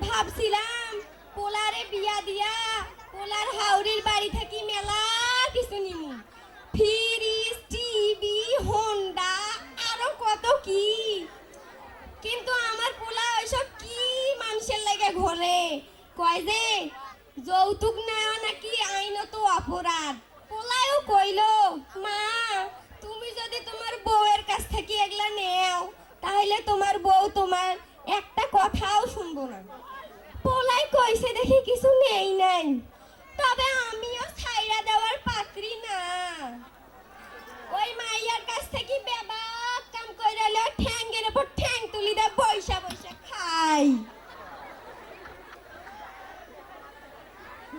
ভাবছিলাম পোলারে বিয়া দিয়া পোলার হাউরির বাড়ি মেলা কিছু নিমু। ফ্রিজ টিভি, হোন্ডা, আরও কত কি? কিন্তু আমার পোলা ওইসব কি মানুষের লাগে ঘরে? কয় যে, যৌতুক নেওয়া নাকি আইনত অপরাধ। পোলায়ও কইলো, মা, তুমি যদি তোমার বউয়ের কাছ থেকে এগুলা নেও তাহলে তোমার বউ তোমার একটা কথাও শুনব না। পোলাই কইছে দেখি কিছু নেই নাই। তবে আমিও ছাইরা দেওয়ার পাত্রী না। ওই মাইয়ার কাছ থেকে বেবাক কাম কইরা লে ঠ্যাঙ্গের উপর ঠ্যাং তুলি দে, বইসা বইসা খাই।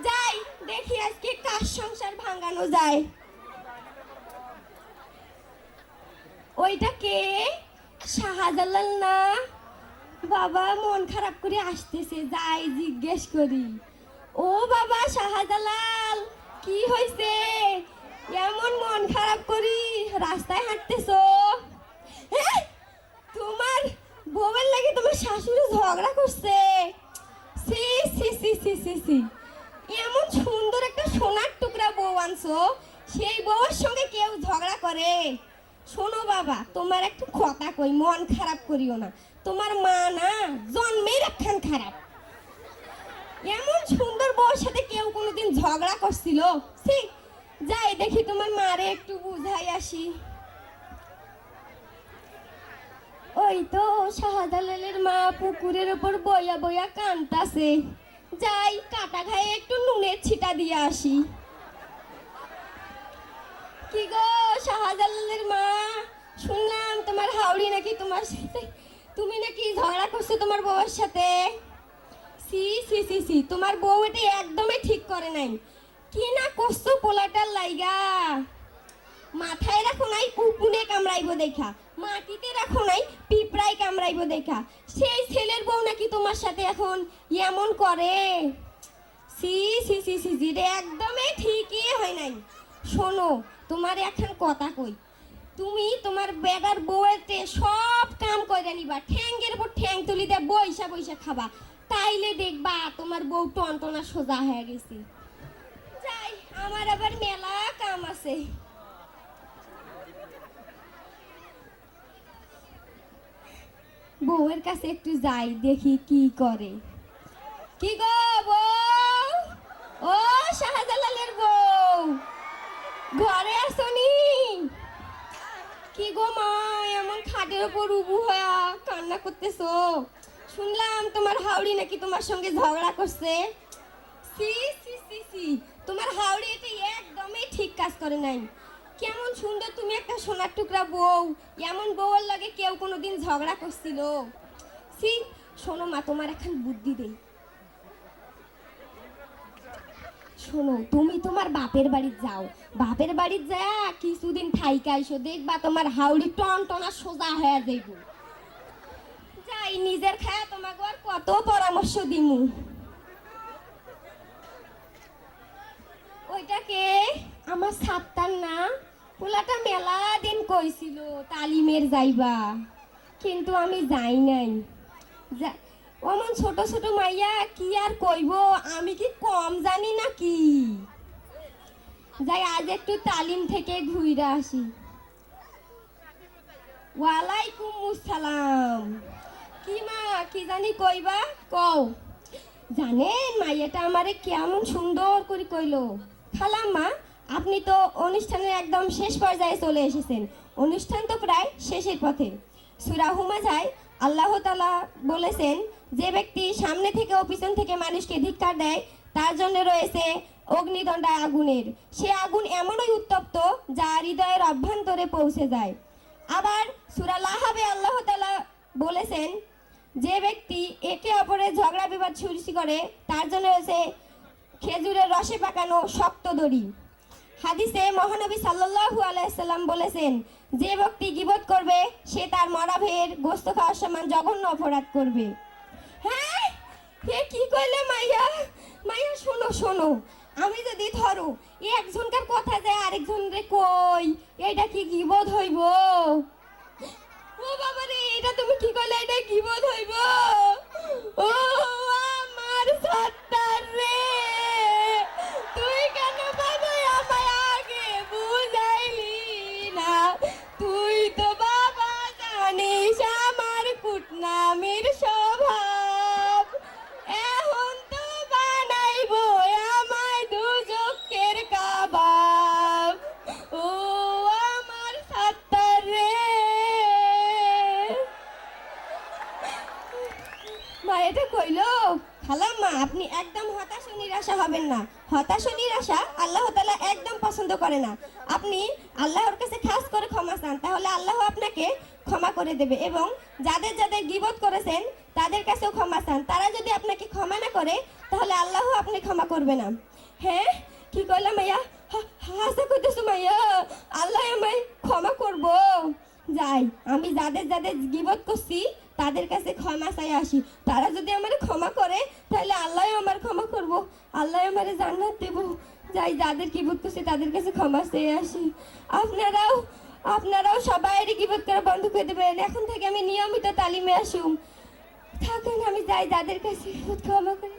যাই, দেখি আজকে কার সংসার ভাঙানো যায়। ওইটা কে? শাহজালাল না? বাবা মন খারাপ করে আসতেছে, যাই জিজ্ঞেস করি। ও বাবা শাহজালাল, কি হয়েছে এমন মন খারাপ করি রাস্তায় হাঁটতেছো? তোমার বউয়ের লাগে তোমার শাশুড়ি ঝগড়া করছে। সি সি সি সি সি সি এমন সুন্দর একটা সোনার টুকরা বউ আনছো, সেই বউয়ের সঙ্গে কেউ ঝগড়া করে। শোনো বাবা, তোমার একটু কথা কই, মন খারাপ করিও না। তোমার মা না জন্মেই রাখান খারাপ। এমন সুন্দর বউর সাথে কেউ কোনোদিন ঝগড়া করছিল? সি যাই দেখি তোমার মারে একটু বুঝাই আসি। ওই তো শাহজালালের মা পুকুরের ওপর বইয়া বইয়া কান্তাছে। যাই, কাটা ঘায়ে একটু নুনের ছিটা দিয়ে আসি। কি গো, শাহজালালের মা? হাওড়ি নাকি তোমার সাথে? তুমি নাকি ঝগড়া করছ তোমার বউয়ের সাথে? সি সি সি সি, তোমার বউ এটা একদমই ঠিক করে নাই। কি না করছ পোলাটার লাইগা? মাথায় রাখো নাই উকুনে কামড়াইব দেখা। মাটিতে রাখো নাই, পিঁপড়ায় কামড়াইব দেখা। সেই ছেলের বউ নাকি তোমার সাথে এখন এমন করে? সি সি সি সি সি রে একদমই ঠিকই হয় নাই। শোনো, তোমার এখন কথা কই। তুমি তোমার বেগার বউয়েতে সব কাম করে নিবা। ঠ্যাঙ্গের উপর ঠ্যাং তুলি দিয়ে বইসা বইসা খাবা। তাইলে দেখবা তোমার বউ টনটনা সোজা হয়ে গেছে। যাই, আমার আবার মেলা কাম আছে। বউয়ের কাছে একটু যাই, দেখি কি করে। কি গো বউ? ও শাহজালালের বউ। ঘরে আসনি কি গো মা এমন খাটের উপর উবু হয়ে কান্না করতেছো? শুনলাম তোমার হাওড়ি নাকি তোমার সঙ্গে ঝগড়া করছে। সি সি সি সি। তোমার হাওড়ি এটা একদমই ঠিক কাজ করে নাই। কেমন সুন্দর তুমি একটা সোনার টুকরা বউ। এমন বউয়ের লাগে কেউ কোনোদিন ঝগড়া করছিল। সি, শোনো মা, তোমার এখন বুদ্ধি দেই। শোনো, তুমি তোমার বাপের বাড়ি যাও। বাপের বাড়ি যা কিছুদিন থাইকা আইসো, দেখবা তোমার হাউড়ি টন টনা সোজা হয়ে যাইব। যাই, নিজের খায়া তোমাকে আর কত পরামর্শ দিমু। ওইটাকে আমার সাতটার না, পোলাটা মেলা দিন কইছিল, তালিমের যাইবা। কিন্তু আমি যাই নাই। যা- অমন ছোট ছোট মাইয়া কি আর কইব? আমি কি কম জানি নাকি? যাই, আজ একটু তালিম থেকে ঘুরে আসি। ওয়ালাইকুম আসসালাম। কি মা, কি জানি কইবা? কও। জানেন, মাইয়াটা আমারে কেমন সুন্দর করে কইলো। খালাম মা, আপনি তো অনুষ্ঠানের একদম শেষ পর্যায়ে চলে এসেছেন। অনুষ্ঠান তো প্রায় শেষের পথে। সুরাহুমা যায় আল্লাহ তালা বলেছেন, যে ব্যক্তি সামনে থেকে ও পিছন থেকে মানুষকে ধিক্কার দেয়, তার জন্য রয়েছে অগ্নিদণ্ডা আগুনের। সে আগুন এমনই উত্তপ্ত যা হৃদয়ের অভ্যন্তরে পৌঁছে যায়। আবার সুরা লাহাবে আল্লাহ তালা বলেছেন, যে ব্যক্তি একে অপরের ঝগড়া বিবাদ সৃষ্টি করে, তার জন্য রয়েছে খেজুরের রসে পাকানো শক্ত দড়ি। হাদিসে মহানবী সাল্লাল্লাহু আলাইসাল্লাম বলেছেন যে ব্যক্তি গিবত করবে, সে তার মরা ভেয়ের গোস্ত খাওয়ার সমান জঘন্য অপরাধ করবে। হ্যাঁ? হে কি কইলে মাইয়া? মাইয়া, শোনো শোনো। আমি যদি ধরো একজনকার কথা যায় আরেকজন রে কই, এটা কি গিবত হইব? ও বাবা রে এটা তুমি কি করলে এটা বোধ হইব? ও আমার সত্তার মা এটা কইলো মা আপনি একদম হতাশ ও নিরাশা হবেন না। হতাশ ও নিরাশা আল্লাহ তাআলা একদম পছন্দ করে না। আপনি আল্লাহর কাছে খাস করে ক্ষমা চান, তাহলে আল্লাহ আপনাকে ক্ষমা করে দেবে এবং যাদের যাদের গিবত করেছেন, তাদের কাছেও ক্ষমা চান। তারা যদি আপনাকে ক্ষমা না করে, তাহলে আল্লাহ আপনি ক্ষমা করবে না। হ্যাঁ? কি কইলাম মাইয়া? হাসা কইতেছো মাইয়া? আল্লাহ আমায় ক্ষমা করব। যাই, আমি যাদের যাদের গিবত করছি তাদের কাছে ক্ষমা চাই আসি। তারা যদি আমার ক্ষমা করে, তাহলে আল্লাহ আমার ক্ষমা করব। আল্লাহ আমার জান্নাত দেব। যাই যাদের কি বোধ করছে তাদের কাছে ক্ষমা চেয়ে আসি। আপনারাও আপনারাও সবাই গিবত করা বন্ধ করে দেবেন। এখন থেকে আমি নিয়মিত তালিমে আসুম থাকেন, আমি যাই যাদের কাছে ক্ষমা করে